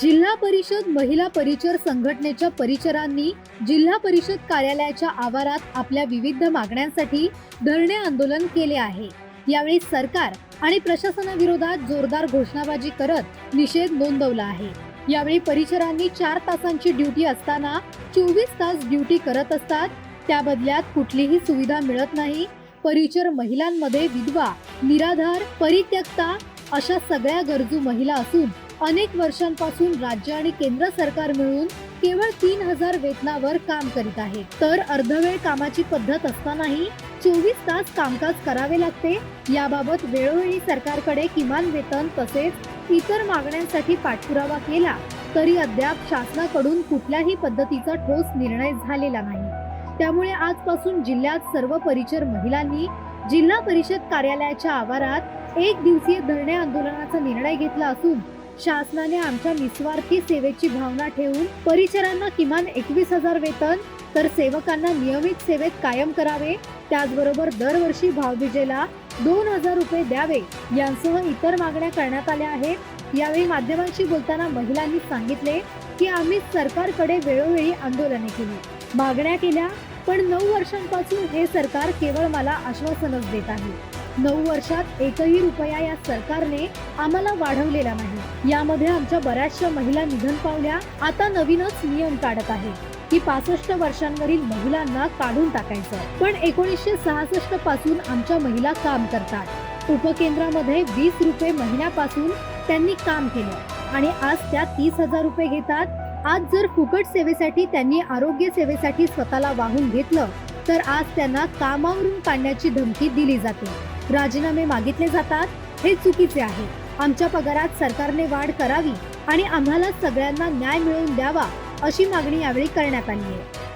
जिल्हा परिषद महिला परिचर संघटनेच्या परिचरांनी जिल्हा परिषद कार्यालयाच्या आवारात आपल्या विविध मागण्यांसाठी धरणे आंदोलन केले आहे. यावेळी सरकार आणि प्रशासनाविरोधात जोरदार घोषणाबाजी करत निषेध नोंदवला आहे. यावेळी परिचरांनी चार तासांची ड्युटी असताना चोवीस तास ड्युटी करत असतात. त्या बदल्यात कुठलीही सुविधा मिळत नाही. परिचर महिलांमध्ये विधवा निराधार परित्यक्ता अशा सगळ्या गरजू महिला असून अनेक वर्षांपासून राज्य आणि केंद्र सरकार मिळून केवळ तीन हजार वेतनावर काम करीत आहे. तर अर्धवेळ कामाची पद्धत असतानाही चोवीस तास कामकाज करावे लागते. याबाबत वेळोवेळी सरकारकडे किमान वेतन तसेच इतर मागण्यांसाठी पाठपुरावा केला तरी अद्याप शासनाकडून कुठल्याही पद्धतीचा ठोस निर्णय झालेला नाही. त्यामुळे आजपासून जिल्ह्यात सर्व परिचर महिलांनी जिल्हा परिषद कार्यालयाच्या आवारात एक दिवसीय धरणे आंदोलनाचा निर्णय घेतला असून शासनाने आमच्या निस्वार्थी सेवेची भावना ठेवून परिचरांना किमान एकवीस हजार वेतन तर सेवकांना नियमित सेवेत कायम करावे. त्याचबरोबर दरवर्षी भावबीजेला दोन हजार रुपये द्यावे यांसह इतर मागण्या करण्यात आल्या आहेत. यावेळी माध्यमांशी बोलताना महिलांनी सांगितले की आम्ही सरकारकडे वेळोवेळी आंदोलने केली. मागण्या केल्या पण नऊ वर्षांपासून हे सरकार केवळ मला आश्वासनच देत आहे. नऊ वर्षात एकही रुपया या सरकारने आम्हाला वाढवलेला नाही. यामध्ये आमच्या बऱ्याचशा महिला निधन पावल्या. आता नवीनच नियम काढत आहे. की पासष्ट वर्षांवरील महिलांना काढून टाकायचं. पण एकोणीसशे सहासष्टपासून आमच्या महिला काम करतात. उपकेंद्रामध्ये वीस रुपये महिन्यापासून त्यांनी काम केलं. आणि आज त्या तीस हजार रुपये घेतात. आज जर फुकट सेवेसाठी त्यांनी आरोग्य सेवेसाठी स्वतःला वाहून घेतलं तर आज त्यांना कामावरून काढण्याची धमकी दिली जाते. राजीनामे मागितले जातात हे चुकीचे आहे. आमच्या पगारात सरकारने वाढ करावी आणि आम्हाला सगळ्यांना न्याय मिळवून द्यावा अशी मागणी यावेळी करण्यात आली आहे.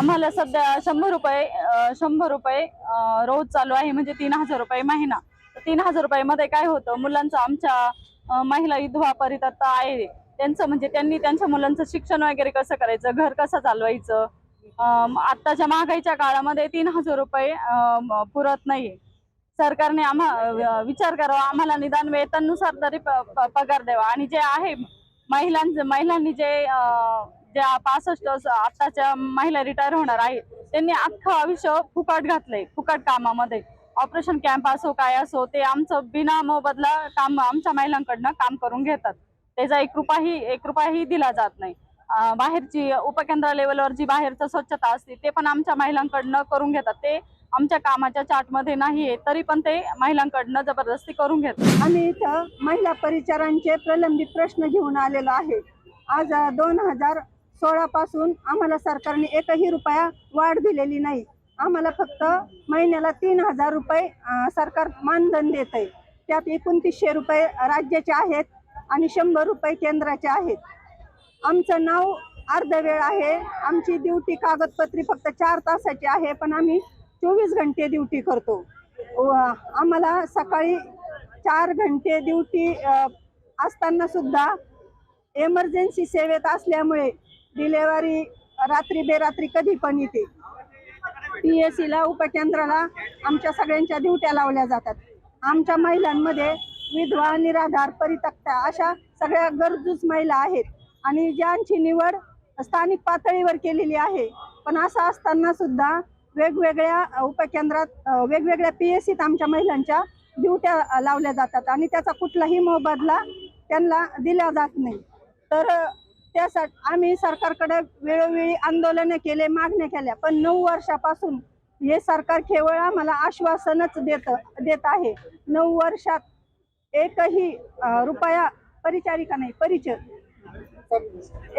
आम्हाला सध्या शंभर रुपये शंभर रुपये रोज चालू आहे म्हणजे तीन हजार रुपये महिना. तर तीन हजार रुपयामध्ये काय होतं मुलांचं आमच्या महिला विधवा परितत्ता आहे. त्यांचं म्हणजे त्यांनी त्यांच्या मुलांचं शिक्षण वगैरे कसं करायचं घर कसं चालवायचं? आत्ताच्या महागाईच्या काळामध्ये तीन हजार रुपये पुरत नाही पुरत नाहीये. सरकारने आम्हा विचार करावा आम्हाला निदान वेतननुसार तरी प- पगार द्यावा. आणि जे आहे महिलांचं महिलांनी जे ज्या पासष्ट आताच्या महिला रिटायर होणार आहे त्यांनी अख्खं आयुष्य फुकट घातलंय फुकट कामामध्ये. ऑपरेशन कॅम्प असो काय असो ते आमचं बिना मोबदला काम आमच्या महिलांकडनं काम करून घेतात. त्याचा एक रुपयाही एक रुपयाही दिला जात नाही. बाहेरची उपकेंद्र लेवलवर जी बाहेरचं स्वच्छता असते ते पण आमच्या महिलांकडनं करून घेतात. ते आमच्या कामाच्या चार्टमध्ये नाही आहे तरी पण ते महिलांकडनं जबरदस्ती करून घेतात. आम्ही इथं महिला परिचारांचे प्रलंबित प्रश्न घेऊन आलेलो आहे. आज दोन हजार सोळा पासून आम्हाला सरकारने एकही रुपया वाढ दिलेली नाही. आम्हाला फक्त महिन्याला तीन हजार रुपये सरकार मानधन देत आहे त्यात एकोणतीसशे रुपये राज्याचे आहेत आणि शंभर रुपये केंद्राचे आहेत. आमचं नाव अर्धवेळ आहे. आमची ड्युटी कागदपत्री फक्त चार तासाची आहे पण आम्ही चोवीस घंटे ड्युटी करतो. व आम्हाला सकाळी चार घंटे ड्युटी असताना सुद्धा एमर्जन्सी सेवेत असल्यामुळे डिलेवरी रात्री बेरात्री कधी पण येते. पी एस सीला उपकेंद्राला आमच्या सगळ्यांच्या ड्युट्या लावल्या जातात. आमच्या महिलांमध्ये विधवा निराधार परितक्ता अशा सगळ्या गरजूच महिला आहेत. आणि ज्यांची निवड स्थानिक पातळीवर केलेली आहे. पण असं असताना सुद्धा वेगवेगळ्या उपकेंद्रात वेगवेगळ्या पी एस सीत आमच्या महिलांच्या ड्युट्या लावल्या जातात आणि त्याचा कुठलाही मोबदला त्यांना दिला जात नाही. तर त्यासाठी आम्ही सरकारकडे वेळोवेळी आंदोलनं केले मागण्या केल्या पण नऊ वर्षापासून हे सरकार केवळ आम्हाला आश्वासनच देत देत आहे. नऊ वर्षात एकही रुपया परिचारिका नाही परिचय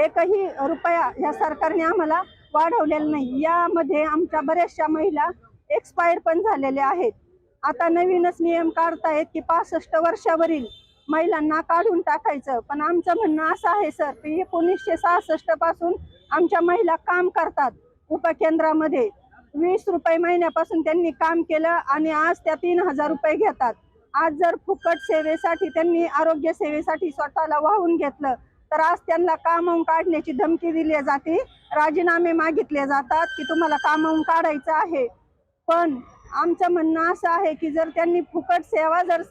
एकही रुपया या सरकारने आम्हाला वाढवलेला नाही. यामध्ये आमच्या बऱ्याचशा महिला एक्सपायर पण झालेल्या आहेत. आता नवीनच नियम काढतायत की पासष्ट वर्षावरील महिलांना काढून टाकायचं. पण आमचं म्हणणं असं आहे सर की एकोणीसशे सहासष्टपासून आमच्या महिला काम करतात उपकेंद्रामध्ये. वीस रुपये महिन्यापासून त्यांनी काम केलं आणि आज त्या तीन हजार रुपये घेतात. आज जर फुकट सेवेसाठी त्यांनी आरोग्य सेवेसाठी स्वतःला वाहून घेतलं तर आज त्यांना कामावून काढण्याची धमकी दिली जाते. राजीनामे मागितले जातात की तुम्हाला कामावून काढायचं आहे. पण आमचं म्हणणं असं आहे की जर त्यांनी फुकट सेवा जर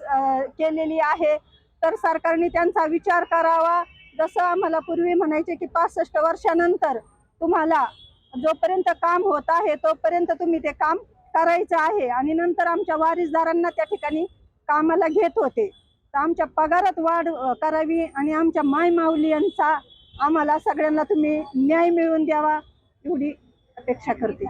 केलेली आहे तर सरकारने त्यांचा विचार करावा. जसं आम्हाला पूर्वी म्हणायचे की पासष्ट वर्षानंतर तुम्हाला जोपर्यंत काम होत आहे तोपर्यंत तुम्ही ते काम करायचं आहे. आणि नंतर आमच्या वारीसदारांना त्या ठिकाणी कामाला घेत होते. तर आमच्या पगारात वाढ करावी आणि आमच्या माय माऊली यांचा आम्हाला सगळ्यांना तुम्ही न्याय मिळवून द्यावा एवढी अपेक्षा करते.